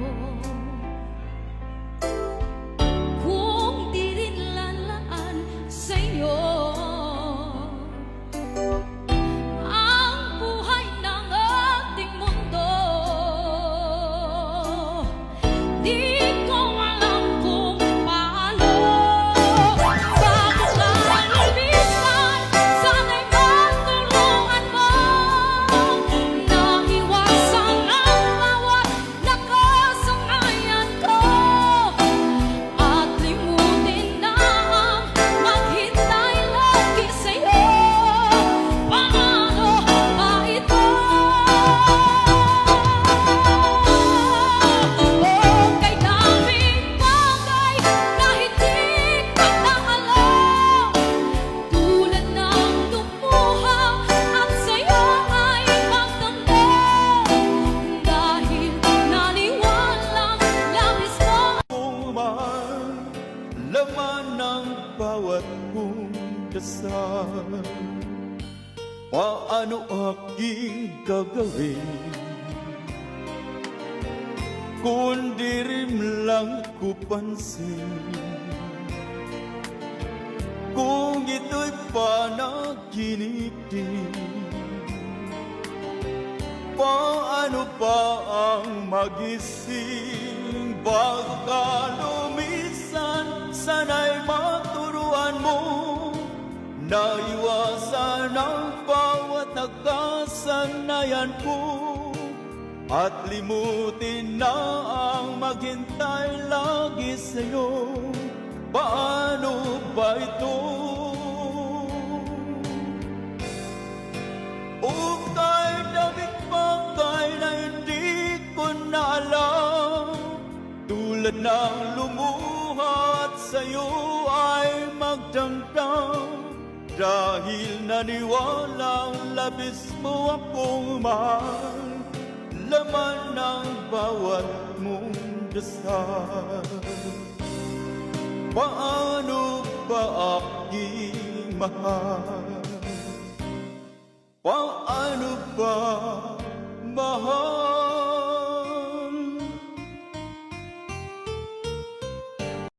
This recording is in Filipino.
我。Dasal Paano aking gagawin? Kung di rin lang ko pansin. Kung ito'y panaginip din Paano pa ang magising? Bago Naiwasan ang bawat nagkasanayan ko At limutin na ang maghintay lagi sa'yo. Paano ba ito? Ukay damit bagay na hindi ko na alam Tulad ng lumuhat sa'yo Dahil naniwalang labis mo akong mahal Laman ng bawat mong dasal Paano ba aking mahal? Paano ba mahal?